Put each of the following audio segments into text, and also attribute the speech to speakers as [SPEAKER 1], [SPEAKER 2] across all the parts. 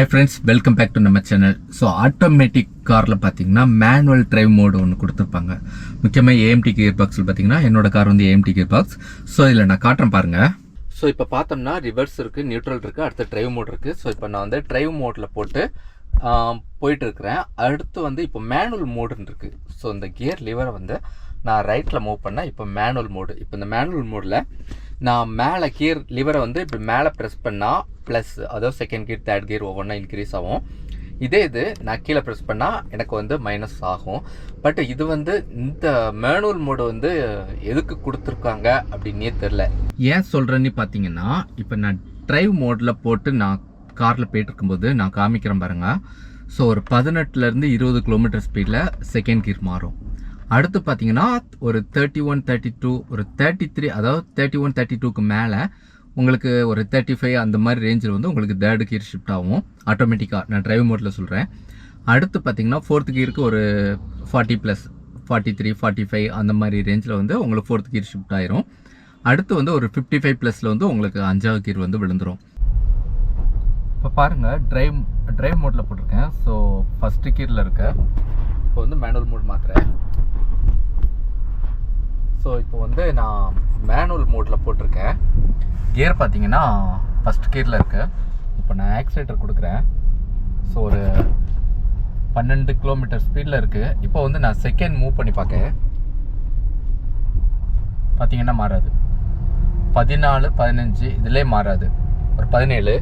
[SPEAKER 1] Hi friends welcome back to நம்ம channel so automatic காரில் பார்த்தீங்கன்னா மேனுவல் டிரைவ் மோடு ஒன்று கொடுத்துருப்பாங்க. முக்கியமாக ஏஎம்டி கியர் பாக்ஸில் பார்த்தீங்கன்னா என்னோட கார் வந்து ஏஎம்டி கியர் பாக்ஸ் ஸோ இதில் நான் காட்டுறேன் பாருங்கள் ஸோ இப்போ பார்த்தோம்னா ரிவர்ஸ் இருக்குது நியூட்ரல் இருக்குது அடுத்து டிரைவ் மோட் இருக்குது ஸோ இப்போ நான் வந்து டிரைவ் மோடில் போட்டு போயிட்டுருக்குறேன் போயிட்டு இருக்கிறேன். அடுத்து வந்து இப்போ மேனுவல் மோடுன்னு இருக்குது ஸோ இந்த கியர் லிவரை வந்து நான் ரைட்டில் மூவ் பண்ணேன். இப்போ மேனுவல் மோடு இப்போ இந்த மேனுவல் மோடில் நான் மேலே கியர் லிவரை வந்து இப்படி மேலே ப்ரெஸ் பண்ணால் ப்ளஸ் அதாவது செகண்ட் கீர் தேர்ட் கீர் ஒவ்வொன்றா இன்க்ரீஸ் ஆகும். இதே இது நான் கீழே ப்ரெஸ் பண்ணால் எனக்கு வந்து மைனஸ் ஆகும். பட் இது வந்து இந்த மேனுவல் மோடு வந்து எதுக்கு கொடுத்துருக்காங்க அப்படின்னே தெரில ஏன் சொல்கிறேன்னு பார்த்தீங்கன்னா இப்போ நான் ட்ரைவ் மோடில் போட்டு நான் காரில் போயிட்டு இருக்கும்போது நான் காமிக்கிறேன் பாருங்க. ஸோ ஒரு பதினெட்டுலேருந்து இருபது கிலோமீட்டர் ஸ்பீடில் செகண்ட் கீர் மாறும். அடுத்து பார்த்தீங்கன்னா ஒரு தேர்ட்டி ஒன் தேர்ட்டி டூ ஒரு தேர்ட்டி த்ரீ அதாவது தேர்ட்டி ஒன் தேர்ட்டி டூக்கு மேலே உங்களுக்கு ஒரு தேர்ட்டி ஃபைவ் அந்த மாதிரி ரேஞ்சில் வந்து உங்களுக்கு தேர்டு கியர் ஷிஃப்ட் ஆகும். ஆட்டோமேட்டிக்காக நான் டிரைவ் மோட்டில் சொல்கிறேன் அடுத்து பார்த்தீங்கன்னா ஃபோர்த் கியருக்கு ஒரு forty plus forty three forty five அந்த மாதிரி ரேஞ்சில் வந்து உங்களுக்கு ஃபோர்த் கியர் ஷிஃப்ட் ஆயிரும். அடுத்து வந்து ஒரு ஃபிஃப்டி ஃபைவ் ப்ளஸில் வந்து உங்களுக்கு அஞ்சாவது கியர் வந்து விழுந்துடும் இப்போ பாருங்கள் டிரைவ் டிரைவ் மோட்டில் போட்டிருக்கேன். ஸோ ஃபஸ்ட்டு கீரில் இருக்க இப்போ வந்து மேனுவல் மோட் மாத்திரை ஸோ இப்போ வந்து நான் மேனுவல் மோட்டில் போட்டிருக்கேன். கியர் பார்த்தீங்கன்னா ஃபஸ்ட் கியரில் இருக்கு. இப்போ நான் ஆக்சிலேட்டர் கொடுக்குறேன். ஸோ ஒரு பன்னெண்டு கிலோமீட்டர் ஸ்பீடில் இருக்குது இப்போ வந்து நான் செகண்ட் மூவ் பண்ணி பார்க்க பார்த்தீங்கன்னா மாறாது. பதினாலு பதினஞ்சு இதிலே மாறாது. ஒரு பதினேழு.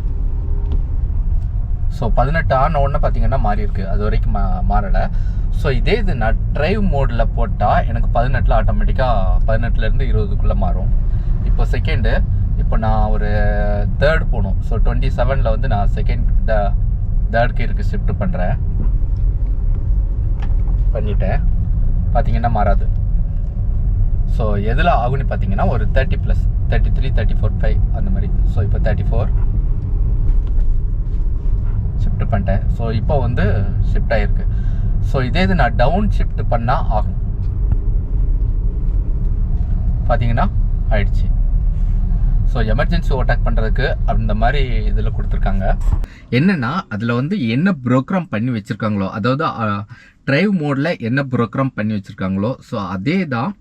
[SPEAKER 1] ஸோ பதினெட்டு ஆன உடனே பார்த்தீங்கன்னா மாறி இருக்கு. அது வரைக்கும் மா மாறலை. ஸோ இதே இது நான் ட்ரைவ் மோடில் போட்டால் எனக்கு பதினெட்டில் ஆட்டோமேட்டிக்காக பதினெட்டுலேருந்து இருபதுக்குள்ளே மாறும். இப்போ செகண்டு இப்போ நான் ஒரு தேர்ட் போகணும். ஸோ டுவெண்ட்டி செவனில் வந்து நான் செகண்ட் த தேர்ட் கியருக்கு ஷிஃப்ட் பண்ணுறேன் பண்ணிட்டேன். பார்த்தீங்கன்னா மாறாது. ஸோ எதில் ஆகும்னு பார்த்தீங்கன்னா ஒரு thirty plus thirty three thirty four five அந்த மாதிரி. ஸோ இப்போ தேர்ட்டி ஃபோர் ஷிஃப்ட் பண்ணிட்டேன். ஸோ இப்போ வந்து ஷிஃப்ட் ஆகிருக்கு ஸோ இதே இது நான் டவுன் ஷிஃப்ட் பண்ணால் ஆகும். பார்த்தீங்கன்னா ஆயிடுச்சு. ஸோ எமர்ஜென்சி ஓட்டாக் பண்ணுறதுக்கு அந்த மாதிரி இதில் கொடுத்துருக்காங்க. என்னென்னா அதில் வந்து என்ன ப்ரோக்ராம் பண்ணி வச்சுருக்காங்களோ அதாவது ட்ரைவ் மோடில் என்ன ப்ரோக்ராம் பண்ணி வச்சுருக்காங்களோ ஸோ அதே தான்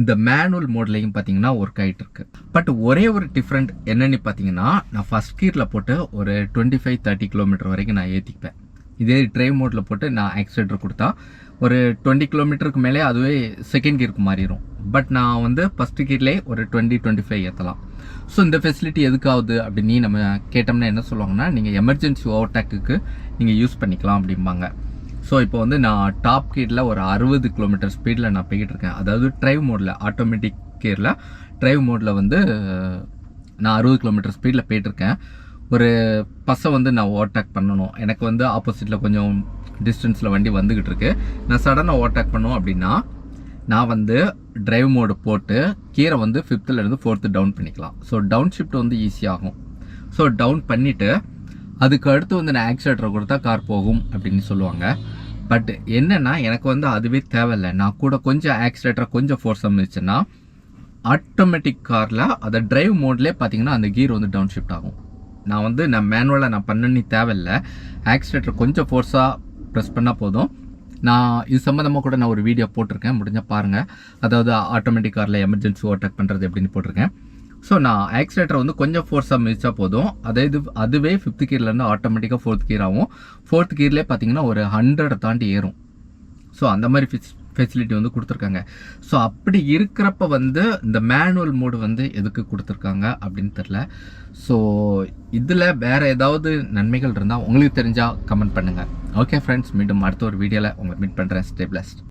[SPEAKER 1] இந்த மேனுவல் மோட்லையும் பார்த்தீங்கன்னா ஒர்க் ஆகிட்டு இருக்கு. பட் ஒரே ஒரு டிஃப்ரெண்ட் என்னன்னு பார்த்தீங்கன்னா நான் ஃபர்ஸ்ட் கீரில் போட்டு ஒரு டுவெண்ட்டி ஃபைவ் தேர்ட்டி கிலோமீட்டர் வரைக்கும் நான் ஏற்றிப்பேன் இதே ட்ரைவ் மோட்டில் போட்டு நான் ஆக்சிலேட்டர் கொடுத்தா ஒரு டுவெண்ட்டி கிலோமீட்டருக்கு மேலே அதுவே செகண்ட் கீருக்கு மாறிடும் பட் நான் வந்து ஃபர்ஸ்ட் கீர்லேயே ஒரு டுவெண்ட்டி டுவெண்ட்டி ஃபைவ் ஏற்றலாம் ஸோ இந்த ஃபெசிலிட்டி எதுக்காகுது அப்படின்னு நம்ம கேட்டோம்னா என்ன சொல்லுவாங்கன்னா நீங்கள் எமர்ஜென்சி ஓவர்டேக்குக்கு நீங்கள் யூஸ் பண்ணிக்கலாம் அப்படிம்பாங்க. ஸோ இப்போ வந்து நான் டாப் கீரில் ஒரு அறுபது கிலோமீட்டர் ஸ்பீடில் நான் போய்கிட்டு இருக்கேன். அதாவது ட்ரைவ் மோடில் ஆட்டோமேட்டிக் கீரில் ட்ரைவ் மோடில் வந்து நான் அறுபது கிலோமீட்டர் ஸ்பீடில் போயிட்டுருக்கேன் ஒரு பஸ்ஸை வந்து நான் ஓவர்டேக் பண்ணணும். எனக்கு வந்து ஆப்போசிட்டில் கொஞ்சம் டிஸ்டன்ஸில் வண்டி வந்துக்கிட்டு இருக்கு. நான் சடனாக ஓவர்டேக் பண்ணோம் அப்படின்னா நான் வந்து டிரைவ் மோடு போட்டு கீரை வந்து ஃபிஃப்த்தில் இருந்து ஃபோர்த்து டவுன் பண்ணிக்கலாம். ஸோ டவுன் ஷிஃப்ட் வந்து ஈஸியாகும் ஸோ டவுன் பண்ணிவிட்டு அதுக்கு அடுத்து வந்து நான் ஆக்சிலேட்டர் கொடுத்தா கார் போகும் அப்படின்னு சொல்லுவாங்க. பட் என்னென்னா எனக்கு வந்து அதுவே தேவையில்லை. நான் கூட கொஞ்சம் ஆக்சிலேட்டரை கொஞ்சம் ஃபோர்ஸ் இருந்துச்சுன்னா ஆட்டோமேட்டிக் காரில் அதை டிரைவ் மோட்லேயே பார்த்தீங்கன்னா அந்த கீர் வந்து டவுன் ஷிஃப்ட் ஆகும். நான் வந்து நான் மேனுவலாக நான் பண்ணி தேவையில்லை. ஆக்சிலேட்டர் கொஞ்சம் ஃபோர்ஸாக ப்ரெஸ் பண்ணால் போதும். நான் இது சம்மந்தமாக கூட நான் ஒரு வீடியோ போட்டிருக்கேன். முடிஞ்சால் பாருங்கள் அதாவது ஆட்டோமேட்டிக் காரில் எமர்ஜென்சி ஓவர்டேக் பண்ணுறது எப்படின்னு போட்டிருக்கேன். ஸோ நான் ஆக்சிலேட்டர் வந்து கொஞ்சம் ஃபோர்ஸாக மிதிச்சா போதும். அதே இது அதுவே ஃபிஃப்த் கீர்லேருந்து ஆட்டோமேட்டிக்காக ஃபோர்த் கீர் ஆகும் ஃபோர்த் கீர்லேயே பார்த்தீங்கன்னா ஒரு ஹண்ட்ரட் தாண்டி ஏறும். ஸோ அந்த மாதிரி ஃபெசிலிட்டி வந்து கொடுத்துருக்காங்க. ஸோ அப்படி இருக்கிறப்ப வந்து இந்த மேனுவல் மோடு வந்து எதுக்கு கொடுத்துருக்காங்க அப்படின்னு தெரில ஸோ இதில் வேறு ஏதாவது நன்மைகள் இருந்தால் உங்களுக்கு தெரிஞ்சால் கமெண்ட் பண்ணுங்கள் ஓகே ஃப்ரெண்ட்ஸ் மீண்டும் அடுத்த ஒரு வீடியோவில் உங்களை மீட் பண்ணுறேன் ஸ்டே பிளஸ்ட்